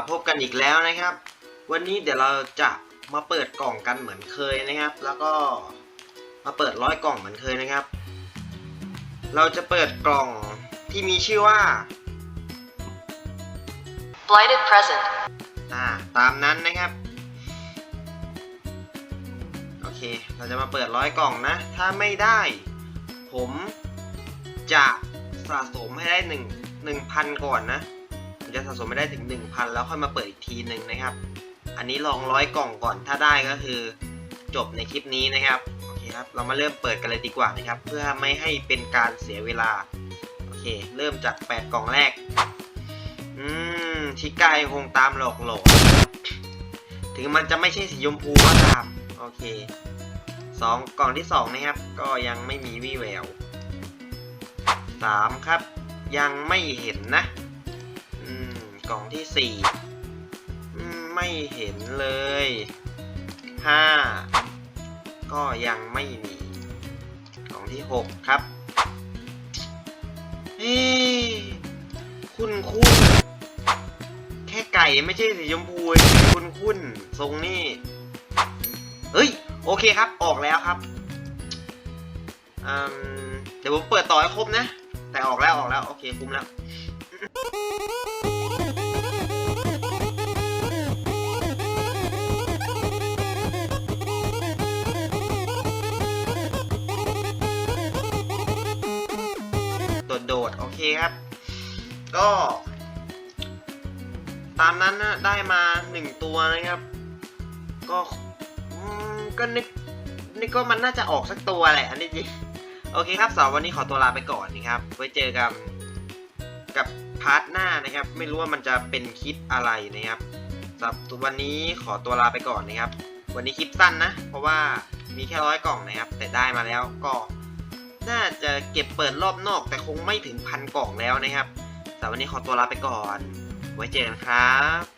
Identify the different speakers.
Speaker 1: มาพบกันอีกแล้วนะครับ วันนี้เดี๋ยวเราจะมาเปิดกล่องกันเหมือนเคยนะครับ แล้วก็มาเปิดร้อยกล่องเหมือนเคยนะครับ เราจะเปิดกล่องที่มีชื่อว่า
Speaker 2: Blighted present.
Speaker 1: อ่าตามนั้นนะครับ โอเค เราจะมาเปิดร้อยกล่องนะ ถ้าไม่ได้ ผมจะสะสมให้ได้หนึ่งหนึ่งพันก่อนนะ ผมจะสะสมไม่ได้ถึงหนึ่งพันแล้วค่อยมาเปิดอีกทีหนึ่งนะครับ อันนี้ลองร้อยกล่องก่อนถ้าได้ก็คือจบในคลิปนี้นะครับโอเคครับเรามาเริ่มเปิดกันเลยดีกว่านะครับ เพื่อไม่ให้เป็นการเสียเวลาโอเค เริ่มจากแปดกล่องแรกอืมชิก้ายคงตามหลอกหลอนถึงมันจะไม่ใช่สีชมพูก็ตามโอเคสองกล่องที่สองนะครับ ก็ยังไม่มีวี่แววสามครับ ยังไม่เห็นนะ กล่องที่สี่ไม่เห็นเลยห้าก็ยังไม่มีกล่องที่หกครับเฮ้คุณคุณแค่ไก่ไม่ใช่สีชมพูคุณคุณทรงนี่เฮ้ย โอเคครับออกแล้วครับเดี๋ยวผมเปิดต่อให้ครบนะ แต่ออกแล้วออกแล้ว โอเคคุ้มแล้ว โดดๆ โอเคครับ ก็ ตามนั้นนะได้มาหนึ่งตัวนะครับ ก็ก็นึกนึกว่ามันน่าจะออกสักตัวแหละ อันนี้จริงโอเคครับสำหรับวันนี้ขอตัวลาไปก่อนนะครับ ไว้เจอกันกับพาร์ทหน้านะครับ ไม่รู้ว่ามันจะเป็นคลิปอะไรนะครับสำหรับวันนี้ขอตัวลาไปก่อนนะครับ วันนี้คลิปสั้นนะ เพราะว่ามีแค่ร้อยกล่องนะครับ แต่ได้มาแล้วก็ น่าจะเก็บเปิดรอบนอกแต่คงไม่ถึงพันกล่องแล้วนะครับสำหรับวันนี้ขอตัวลาไปก่อน ไว้เจอกันครับ